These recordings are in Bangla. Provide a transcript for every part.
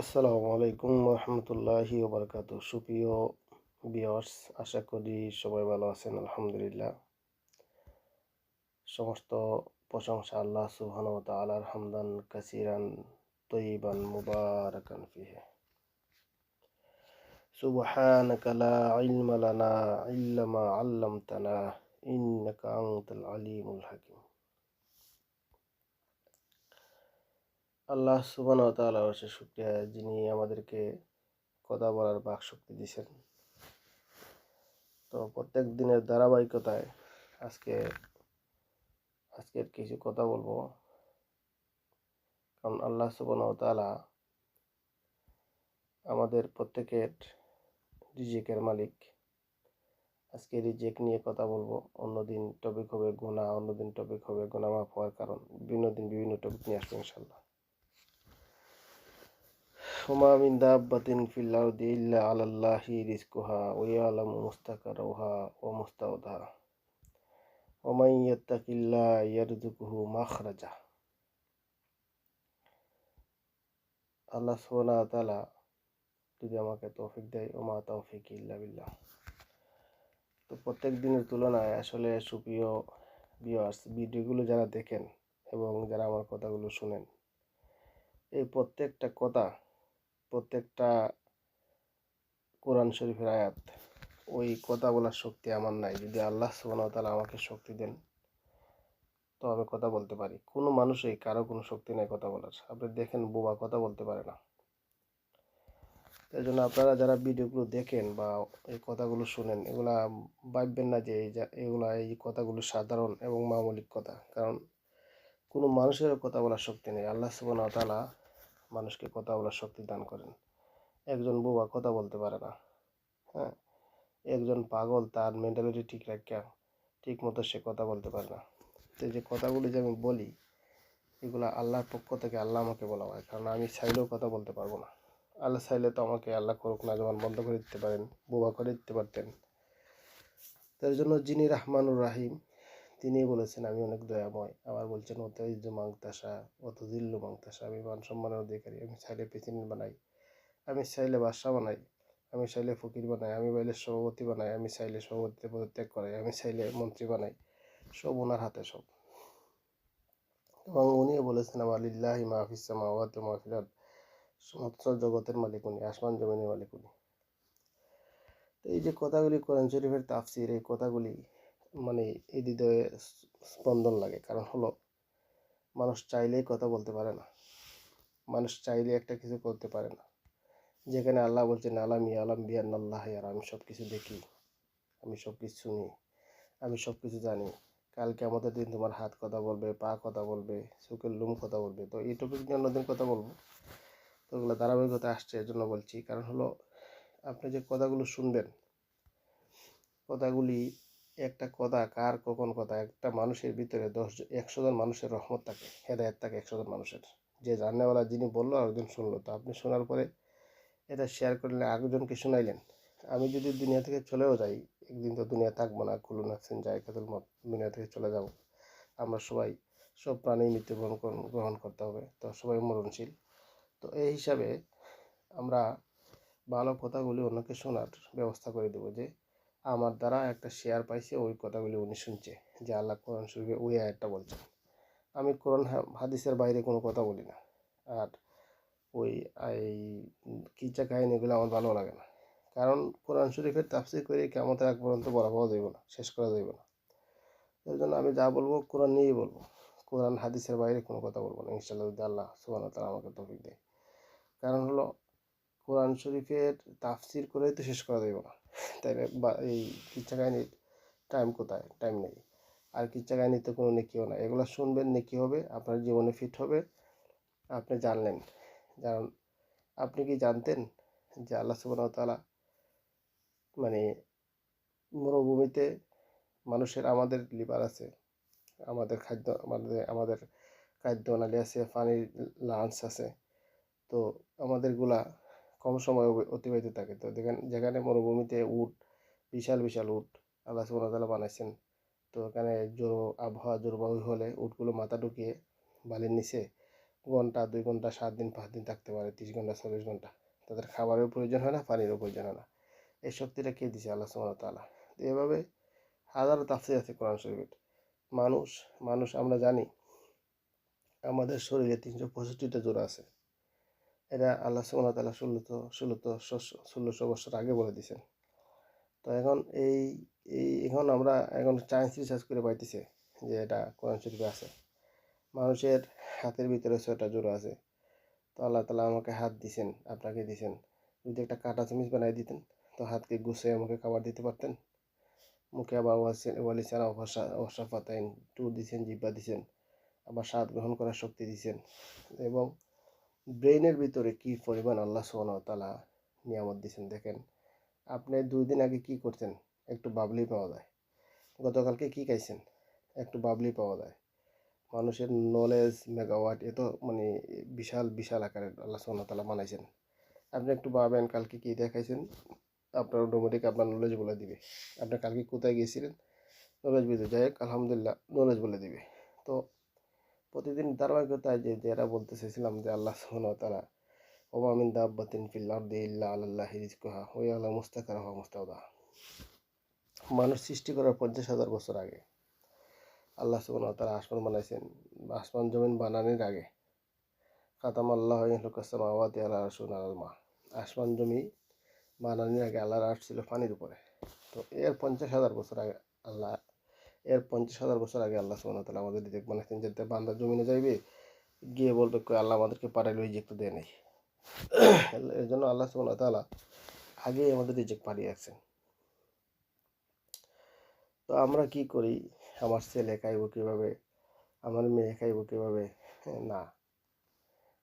আসসালামু আলাইকুম রহমতুল্লাহি ওবরকাত সুপ্রিয় বিয়ার্স আশা করি সবাই ভালো আছেন আলহামদুলিল্লাহ সমস্ত প্রশংসা আল্লাহ সুবহান ও তালার হামদান কাসিরান তৈবান মুবারাকান ফিহে سبحانك لا علم لنا إلا ما علمتنا إنك أنت العليم الحكيم আল্লাহ সুবান অবশ্যই শুক্রিয়া যিনি আমাদেরকে কথা বলার বাক শক্তি দিয়েছেন। তো প্রত্যেক দিনের ধারাবাহিকতায় আজকে, আজকের কিছু কথা বলব। কারণ আল্লাহ সুবান তাআলা আমাদের প্রত্যেকের রিজেকের মালিক। আজকে রিজেক নিয়ে কথা বলব। অন্যদিন টপিক হবে গুণা অন্যদিন টপিক হবে গুণা মাফ হওয়ার কারণ। বিভিন্ন দিন বিভিন্ন টপিক নিয়ে আসব ইনশাল্লাহ সোমা মিন দাব্বাতিন ফিল আরদি ইল্লা আলাল্লাহি রিজকুহা ওয়া ইয়ালামু মুস্তাকারুহা ওয়া ও মুস্তাউদা মান ইয়াত্তাকিল্লাহ ইয়ারযুকুহু মাখরাজা আল্লাহ সুবহানাহু তালা যদি আমাকে তৌফিক দেয় ও মা তৌফিক ইল্লা বিল্লাহ। তো প্রত্যেক দিনের তুলনায় আসলে সুপ্রিয় ভিউয়ার্স ভিডিওগুলো যারা দেখেন এবং যারা আমার কথাগুলো শুনেন, এই প্রত্যেকটা কথা প্রত্যেকটা কোরআন শরীফের আয়াত, ওই কথা বলার শক্তি আমার নাই। যদি আল্লাহ সুবাহ তালা আমাকে শক্তি দেন, তো আমি কথা বলতে পারি। কোনো মানুষই, কারও কোনো শক্তি নেই কথা বলার। আপনি দেখেন, বোবা কথা বলতে পারে না। এই জন্য আপনারা যারা ভিডিওগুলো দেখেন বা এই কথাগুলো শুনেন, এগুলা ভাববেন না যে এই এগুলা এই কথাগুলো সাধারণ এবং মামলিক কথা। কারণ কোনো মানুষেরও কথা বলার শক্তি নেই। আল্লাহ সুবাহ তালা মানুষকে কথা বলার শক্তি দান করেন। একজন বোবা কথা বলতে পারে না। হ্যাঁ? একজন পাগল তার মেন্টালিটি ঠিক রাখা ঠিক মতো সে কথা বলতে পারে না। তো যে কথাগুলি যে আমি বলি, এগুলো আল্লাহর পক্ষ থেকে আল্লাহ আমাকে বলা হয়। কারণ আমি চাইলেও কথা বলতে পারব না। আল্লাহ চাইলে তো আমাকে আল্লাহ করুক না, যেমন বন্ধ করে দিতে পারেন, বোবা করে দিতে পারতেন। তার জন্য যিনি রাহমানুর রাহিম তিনি বলেছেন, আমি অনেক দয়াময়। আবার বলছেন, অত ইজ্জু মাংতাসা, অত জিল্লু মাংতাসা, আমি মান সম্মানের অধিকারী, আমি চাইলে প্রেসিডেন্ট বানাই, আমি চাইলে বাদশাহ বানাই, আমি চাইলে ফকির বানাই, আমি চাইলে সভাপতি বানাই, আমি চাইলে সভাপতিতে পদত্যাগ করাই, আমি চাইলে মন্ত্রী বানাই। সব ওনার হাতে সব। এবং উনিও বলেছেন, আমার লিল্লাহি মাহফিসামা ওয়াত মাহফিলাত সমস্ত জগতের মালিক উনি, আসমান জমিনের মালিক উনি। তো এই যে কথাগুলি কোরআন শরীফের তাফসির, এই কথাগুলি মানে হৃদয়ে স্পন্দন লাগে। কারণ হলো, মানুষ চাইলেই কথা বলতে পারে না। মানুষ চাইলে একটা কিছু করতে পারে না। যেখানে আল্লাহ বলছেন, আলামি আলাম বিয়ান আল্লাহ আর, আমি সব কিছু দেখি। আমি সব কিছু শুনি। আমি সব কিছু জানি। কালকে আমাদের দিন তোমার হাত কথা বলবে, পা কথা বলবে, চোখের লুম কথা বলবে। তো এই টপিক নিয়ে অন্যদিন কথা বলব। তো ওগুলো ধারাবাহিকতা আসছে এর জন্য বলছি। কারণ হলো, আপনি যে কথাগুলো শুনবেন, কথাগুলি একটা কথা, কার কখন কথা? একটা মানুষের ভিতরে দশ একশো জন মানুষের রহমত থাকে, হেদায়ত থাকে একশো জন মানুষের। যে জাননেওয়ালা যিনি বলল, আরেকজন শুনলো। তো আপনি শোনার পরে এটা শেয়ার করলে আরেকজনকে শোনাইলেন। আমি যদি দুনিয়া থেকে চলেও যাই, একদিন তো দুনিয়া থাকব না কুলু নাকসেন জায়গাতুল মত দুনিয়া থেকে চলে যাব। আমরা সবাই সব প্রাণী মৃত্যুবরণ গ্রহণ করতে হবে। তো সবাই মরণশীল। তো এই হিসাবে আমরা ভালো কথাগুলি অন্যকে শোনার ব্যবস্থা করে দেবো যে আমার দ্বারা একটা শেয়ার পাইছে ওই কথাগুলি উনি শুনছে যে আল্লাহ কোরআন শরীফে ওই আয়াতটা বলছেন। আমি কোরআন হাদিসের বাইরে কোনো কথা বলি না। আর ওই, এই কিচা কাহিনীগুলো আমার ভালো লাগে না। কারণ কোরআন শরীফের তাফসির করে কেমন এক পর্যন্ত বলা পাওয়া যাইব না, শেষ করা যাইব না। এর জন্য আমি যা বলব কোরআন নিয়েই বলব। কোরআন হাদিসের বাইরে কোনো কথা বলব না ইনশাল্লাহ যদি আল্লাহ সুবান তারা আমাকে তফিক দেয়। কারণ হলো কোরআন শরীফের তাফসির করেই তো শেষ করা যাইব না। তাই বা এই কিচ্ছা কাহিনীর টাইম কোথায়? টাইম নেই। আর কিচ্ছা কাহিনীতে কোনো নেকিও না এগুলো শুনবেন, নেকি হবে, আপনার জীবনে ফিট হবে। আপনি জানলেন। কারণ আপনি কি জানতেন যে আল্লাহ সুবাহ তালা মানে মরুভূমিতে মানুষের আমাদের লিভার আছে, আমাদের খাদ্য, আমাদের আমাদের খাদ্য নালী আছে, পানির লাঞ্চ আছে। তো আমাদেরগুলা কম সময় অতিবাহিত থাকে। তো দেখেন, যেখানে মরুভূমিতে উট, বিশাল বিশাল উট, আল্লাহ সুবাহতালা বানাইছেন। তো এখানে জোর আবহাওয়া জোরবাহু হলে উটগুলো মাথা ঢুকিয়ে বালির নিচে ঘণ্টা, দুই ঘণ্টা, সাত দিন, পাঁচ দিন থাকতে পারে, তিরিশ ঘণ্টা, চল্লিশ ঘণ্টা। তাদের খাবারের প্রয়োজন হয় না, পানিরও প্রয়োজন হয় না। এই শক্তিটা কে দিছে আল্লাহ তাআলা? তো এভাবে হাজারো তাফসির আছে কোরআন শরীফের। মানুষ মানুষ আমরা জানি, আমাদের শরীরে তিনশো পঁয়ষট্টিটা জোড়া আছে। এটা আল্লাহ সুবহানাহু ওয়া তাআলা ষোলোশো ষোলোশো বছর আগে বলে দিয়েছেন। তো এখন এই এই এখন আমরা, এখন সায়েন্স রিসার্চ করে পাইতেছে যে এটা কোরআন শরীফে আছে। মানুষের হাতের ভিতরে ছয়টা জোড়া আছে। তো আল্লাহ তালা আমাকে হাত দিছেন, আপনাকে দিছেন। যদি একটা কাটা চামিচ বানাই দিতেন, তো হাতকে গুছিয়ে আমাকে খাবার দিতে পারতেন। মুখে আবার ওয়ালিসান অসাফাতাইন টু দিছেন, জিব্বা দিছেন, আবার স্বাদ গ্রহণ করার শক্তি দিছেন। এবং ব্রেইনের ভিতরে কি পরিমাণ আল্লাহ সোহান তালা নিয়ামত দিয়েছেন দেখেন, আপনি দুই দিন আগে কি করতেন? একটু বাবলি পাওয়া যায়। গতকালকে কি খাইছেন? একটু বাবলি পাওয়া যায়। মানুষের নলেজ মেগাওয়াট এত মানে বিশাল বিশাল আকারের আল্লাহ সোহান তালা বানাইছেন। আপনি একটু ভাবেন, কালকে কী দেখাইছেন আপনার অটোমেটিক আপনার নলেজ বলে দিবে। আপনি কালকে কোথায় গিয়েছিলেন? নলেজ বুঝে যাই হোক, আলহামদুলিল্লাহ নলেজ বলে দিবে। তো প্রতিদিন ধারাবাহিকতায় যে যারা বলতে চেয়েছিলাম যে আল্লাহ সোহান তারা ওমামিন দাব্বাতিন ফিল আরদি ইল্লা আল্লাহ রিজকুহা ওই আল্লাহ, মুস্তাকার হওয়া মুস্তাউদা। মানুষ সৃষ্টি করার পঞ্চাশ হাজার বছর আগে আল্লাহ সুবান তারা আসমান বানাইছেন, আসমান জমিন বানানোর আগে। খাতাম আল্লাহ আওয়াতি আল্লাহ রসুন আলমা আসমান জমি বানানোর আগে আল্লাহর আর্ট ছিল পানির উপরে। তো এর পঞ্চাশ হাজার বছর আগে আল্লাহ এর পঞ্চাশ হাজার বছর আগে আল্লাহ সুবান তালা আমাদের রিজেক বানাইছেন যাতে বান্দা জমিনে যাইবে গিয়ে বলবে আল্লাহ আমাদেরকে পাঠাইলো একটু দেয় নেই। এর জন্য আল্লাহ সুবান তালা আগেই আমাদের রিজেক পাঠিয়ে রাখছেন। তো আমরা কি করি? আমার ছেলে খাইব কীভাবে? আমার মেয়ে খাইব কীভাবে? হ্যাঁ, না।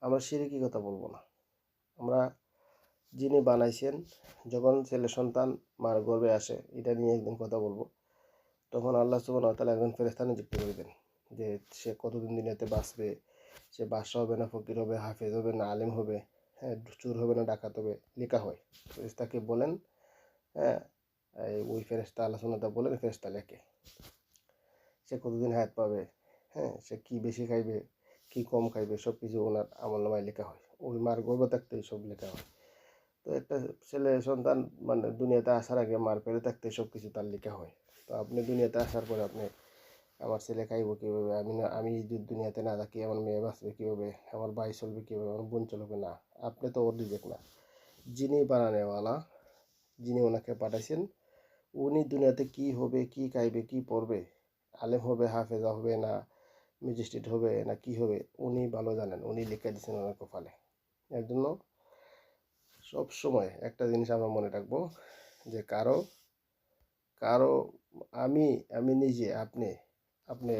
আমরা কি কথা বলব না। আমরা যিনি বানাইছেন যখন ছেলে সন্তান মার গর্বে আসে এটা নিয়ে একদিন কথা বলব। তখন আল্লাহ সুবান তাহলে একজন ফেরেস্তা নিযুক্ত করে দেন যে সে কতদিন দিনেতে বাঁচবে, সে বাদশা হবে না, ফকির হবে, হাফেজ হবে না, আলেম হবে হ্যাঁ চুর হবে না, ডাকাত হবে, লেখা হয়। ফেরেস্তাকে বলেন হ্যাঁ ওই ফেরেস্তা আল্লাহ সুন্নতা বলেন ফেরেস্তা লেখে, সে কতদিন হায়াত পাবে হ্যাঁ সে কি বেশি খাইবে, কি কম খাইবে সব কিছু ওনার আমল নামায় লেখা হয়। ওই মার গর্ব থাকতে সব লেখা হয়। তো একটা ছেলে সন্তান মানে দুনিয়াতে আসার আগে মার পেরে থাকতে সব কিছু তার লেখা হয়। তো আপনি দুনিয়াতে আসার পরে আপনি আমার ছেলে খাইব কীভাবে? আমি না, আমি যদি দুনিয়াতে না থাকি, আমার মেয়ে বাঁচবে কীভাবে? আমার ভাই চলবে কীভাবে? আমার বোন চলবে না। আপনি তো ওর রিজেক না। যিনি বানানেওয়ালা, যিনি ওনাকে পাঠাইছেন, উনি দুনিয়াতে কি হবে, কি খাইবে, কি পড়বে? আলেম হবে, হাফেজা হবে না, ম্যাজিস্ট্রেট হবে না কি হবে? উনি ভালো জানেন, উনি লিখে দিচ্ছেন ওনার কপালে। এর জন্য সব সময় একটা জিনিস আমরা মনে রাখব যে কারও কারও আমি আমি নিজে, আপনি আপনি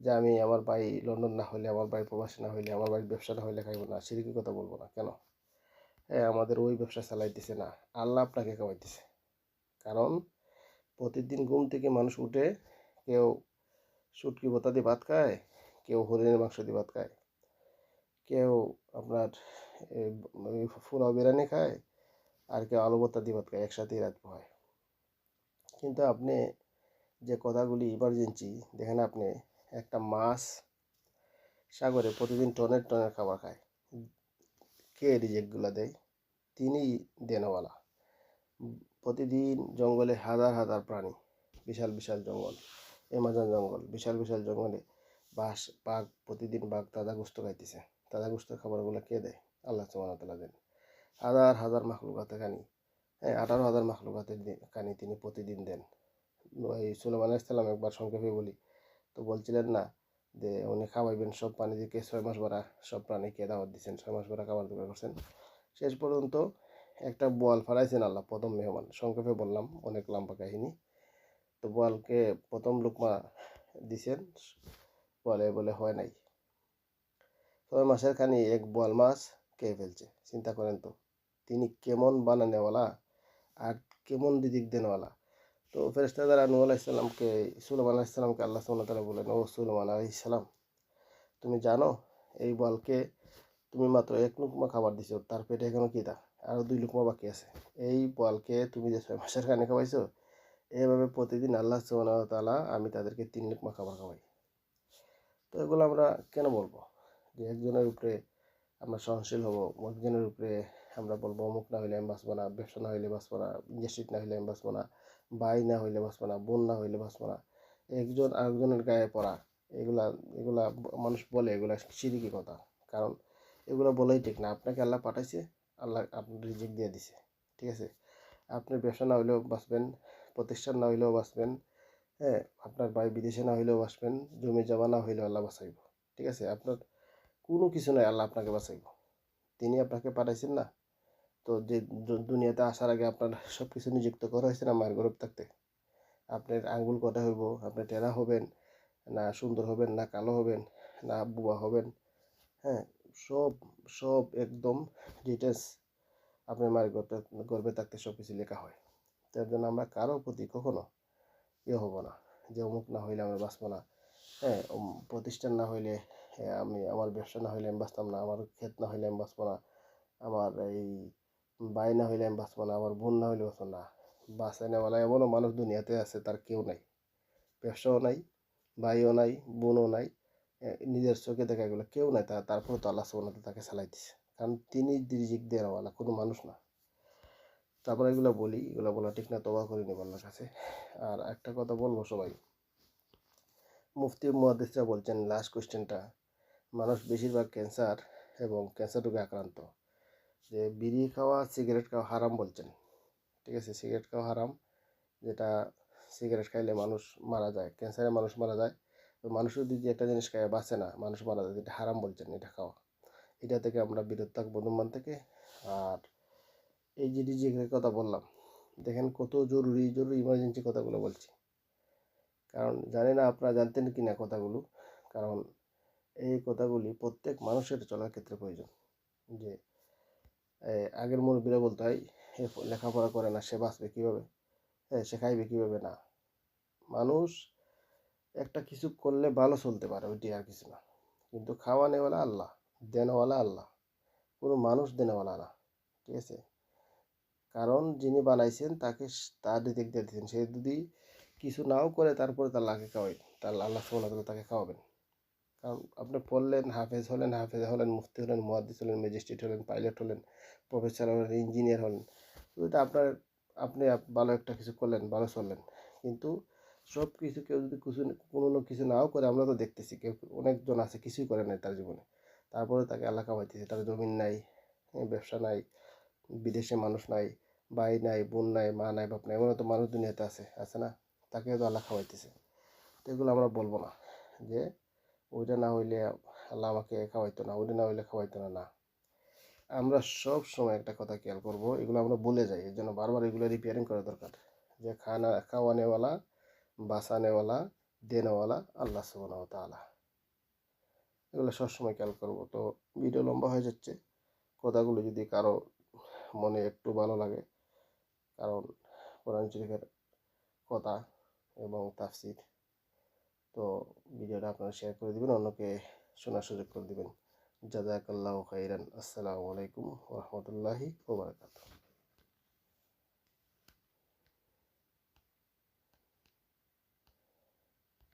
যে আমি আমার ভাই লন্ডন না হলে, আমার ভাই প্রবাসী না হইলে আমার বাড়ির ব্যবসা না হইলে খাইব না সেদিকে কথা বলব না, কেন? হ্যাঁ আমাদের ওই ব্যবসা চালাইতেছে না, আল্লাহ আপনাকে খাওয়াইতেছে। কারণ প্রতিদিন ঘুম থেকে মানুষ উঠে কেউ শুটকি বোতা দিয়ে ভাত খায়, কেউ হরিণের মাংস দিয়ে ভাত খায়, কেউ আপনার ফুলাও বিরিয়ানি খায়, আর কেউ আলু ভর্তা দিয়ে ভাত খায়, একসাথেই রাত হয় কিন্তু আপনি যে কথাগুলি ইমার্জেন্সি দেখেন আপনি, একটা মাছ সাগরে প্রতিদিন টনের টনের খাবার খায়। কে রিজেক্টগুলো দেয়? তিনি দেনওয়ালা। প্রতিদিন জঙ্গলে হাজার হাজার প্রাণী, বিশাল বিশাল জঙ্গল এমাজন জঙ্গল, বিশাল বিশাল জঙ্গলে বাস, বাঘ প্রতিদিন বাঘ তাজা গোস্ত খাইতেছে। তাজা গোস্তের খাবারগুলো কে দেয়? আল্লাহ সুমানতাল্লাহ দেন। হাজার হাজার মাখলুকাতে কানি হ্যাঁ আঠারো হাজার মাখলুকাতের কানি তিনি প্রতিদিন দেন। ওই সুলেমান ইসলাম একবার সংক্ষেপে বলি। তো বলছিলেন না যে, উনি খাওয়াইবেন সব প্রাণী দিকে ছয় মাস ভরা, সব প্রাণীকে দাওয়াত দিচ্ছেন ছয় মাস ভরা খাবার জোগাড় করছেন? শেষ পর্যন্ত একটা বোয়াল ফারাইছেন আল্লাহ, প্রথম মেহমান। সংক্ষেপে বললাম, অনেক লম্বা কাহিনী। তো বোয়ালকে প্রথম লুকমা দিছেন, বলে বলে হয় নাই। ছয় মাসের খানি এক বোয়াল মাছ খেয়ে ফেলছে। চিন্তা করেন তো, তিনি কেমন বানানেওয়ালা আর কেমন দিদিক দেনওয়ালা? তো ফেরেস্তাদার নু আলাইসাল্লামকে সুলমান আলাইসাল্লামকে আল্লাহ তালা বলেন ও সুলমান আলাইসাল্লাম তুমি জানো এই বলকে তুমি মাত্র এক লুকমা খাবার দিছো, তার পেটে এখনও কি তা আরও দুই লুকমা বাকি আছে। এই বলকে তুমি যে ছয় মাসের কানে খাওয়াইছো, এভাবে প্রতিদিন আল্লাহ তালা আমি তাদেরকে তিন লুকমা খাবার খাওয়াই। তো এগুলো আমরা কেন বলব? যে একজনের উপরে আমরা সহনশীল হব, একজনের উপরে আমরা বলব, অমুক না হইলে আমি বাঁচবো না, ব্যবসা না হইলে বাঁচবো না ইন্ডাস্ট্রি না হইলে আমি বাঁচবো না। ভাই না হইলে বাঁচবো না, বোন না হইলে বাঁচবো না। একজন আরেকজনের গায়ে পড়া, এগুলা এগুলা মানুষ বলে, এগুলা সিরিকি কথা। কারণ এগুলো বলাই ঠিক না। আপনাকে আল্লাহ পাঠাইছে, আল্লাহ আপনার রিজিক দিয়ে দিছে, ঠিক আছে? আপনি ব্যবসা না হইলেও বাঁচবেন, প্রতিষ্ঠান না হইলেও বাঁচবেন হ্যাঁ? আপনার ভাই বিদেশে না হইলেও বাঁচবেন, জমি জমা না হইলেও আল্লাহ বাঁচাইব, ঠিক আছে? আপনার কোনো কিছু নাই, আল্লাহ আপনাকে বাঁচাইব। তিনি আপনাকে পাঠাইছেন না? তো যে দুনিয়াতে আসার আগে আপনার সব কিছু নিযুক্ত করা হয়েছে না মায়ের গরব থাকতে? আপনার আঙ্গুল কটা হইব? আপনি টেরা হবেন না সুন্দর হবেন না কালো হবেন না বুয়া হবেন? হ্যাঁ সব সব একদম ডিটেলস আপনার মায়ের গর্বে গর্বে থাকতে সব কিছু লেখা হয়। তার জন্য আমরা কারও প্রতি কখনো ইয়ে হব না যে অমুক না হইলে আমরা বাঁচবো না। হ্যাঁ প্রতিষ্ঠান না হইলে আমি আমার ব্যবসা না হইলে আমি বাঁচতাম না, আমার ক্ষেত না হইলে আমি বাঁচবো না। আমার এই ভাই না হইলে আমি বাঁচবো না আমার বোন না হইলে বাঁচবো না। বাঁচাই নেওয়ালা এমনও মানুষ দুনিয়াতে আছে, তার কেউ নাই। ব্যবসাও নাই, ভাইও নাই, বোনও নাই নিজের চোখে দেখা গেলো কেউ নাই, তা তারপরে তো আল্লাহ সোনাতে তাকে চালাইতেছে কারণ তিনি রিজিক দেওয়ালা কোনো মানুষ না। তারপরে এগুলো বলি, এগুলো বলা ঠিক না তবা করি আল্লাহর কাছে। আর একটা কথা বলব সবাই। মুফতি মহাদেশরা বলছেন লাস্ট কোয়েশ্চেনটা মানুষ বেশিরভাগ ক্যান্সার এবং ক্যান্সার রোগে আক্রান্ত। যে বিড়ি খাওয়া, সিগারেট খাওয়া হারাম বলছেন। ঠিক আছে, সিগারেট খাওয়া হারাম। যেটা সিগারেট খাইলে মানুষ মারা যায়, ক্যান্সারে মানুষ মারা যায়। তো মানুষের যদি যে একটা জিনিস খায়, বাঁচে না, মানুষ মারা যায়, এটা হারাম বলছেন এটা খাওয়া। এটা থেকে আমরা বিরত থাকব ধূমপান থেকে। আর এই যে ডিজিকের কথা বললাম, দেখেন কত জরুরি জরুরি ইমার্জেন্সি কথাগুলো বলছি। কারণ জানি না আপনারা জানতেন কি না কথাগুলো। কারণ এই কথাগুলি প্রত্যেক মানুষের চলার ক্ষেত্রে প্রয়োজন। যে আগের মুরব্বীরা বলতে হয় লেখাপড়া করে না, সে বাঁচবে কীভাবে? সে খাইবে কীভাবে না? মানুষ একটা কিছু করলে ভালো চলতে পারে, ওইটি আর কিছু না। কিন্তু খাওয়া নেওয়ালা আল্লাহ, দেনওয়ালা আল্লাহ, কোনো মানুষ দেনওয়ালা না, ঠিক আছে? কারণ যিনি বানাইছেন, তাকে তার দিক দিয়ে দিচ্ছেন সে যদি কিছু নাও করে, তারপরে তার লাখে খাওয়াই তার আল্লাহ সুবহানাহু তাকে খাওয়াবেন। কারণ আপনি পড়লেন হাফেজ হলেন হাফেজ হলেন মুফতি হলেন মুহাদ্দিস হলেন ম্যাজিস্ট্রেট হলেন পাইলট হলেন প্রফেসর হলেন ইঞ্জিনিয়ার হলেন। ওইটা আপনার আপনি ভালো একটা কিছু করলেন ভালো চললেন। কিন্তু সব কিছু কেউ যদি কিছু কোনো কিছু নাও করে আমরা তো দেখতেছি কেউ অনেকজন আছে কিছুই করে নাই তার জীবনে। তারপরে তাকে আল্লাহ খাওয়াইতেছে তার জমিন নাই হ্যাঁ, ব্যবসা নাই বিদেশে মানুষ নাই ভাই নাই বোন নাই মা নাই বাপ নাই এমনও তো মানুষ দুনিয়াতে আছে আছে না? তাকে তো আল্লাহ খাওয়াইতেছে। তো এগুলো আমরা বলব না যে ওইটা না হইলে আল্লাহ আমাকে খাওয়াইতো না, ওইটা না হইলে খাওয়াইতো না না। আমরা সব সময় একটা কথা খেয়াল করব, এগুলো আমরা বলে যাই, এর জন্য বারবার এগুলো রিপেয়ারিং করা দরকার। যে খানা, খাওয়ানেওয়ালা বাসানেওয়ালা দেনেওয়ালা আল্লাহ সুবহানাহু ওয়া তাআলা। এগুলো সবসময় খেয়াল করব। তো ভিডিও লম্বা হয়ে যাচ্ছে। কথাগুলো যদি কারও মনে একটু ভালো লাগে, কারণ কোরআন শরীফের কথা এবং তাফসির তো ভিডিওটা আপনারা শেয়ার করে দেবেন, অন্যকে শোনার সুযোগ করে দেবেন। জাজাকাল্লাহ খাইরান আসসালামু আলাইকুম রহমতুল্লাহি ওবরাকাতুহ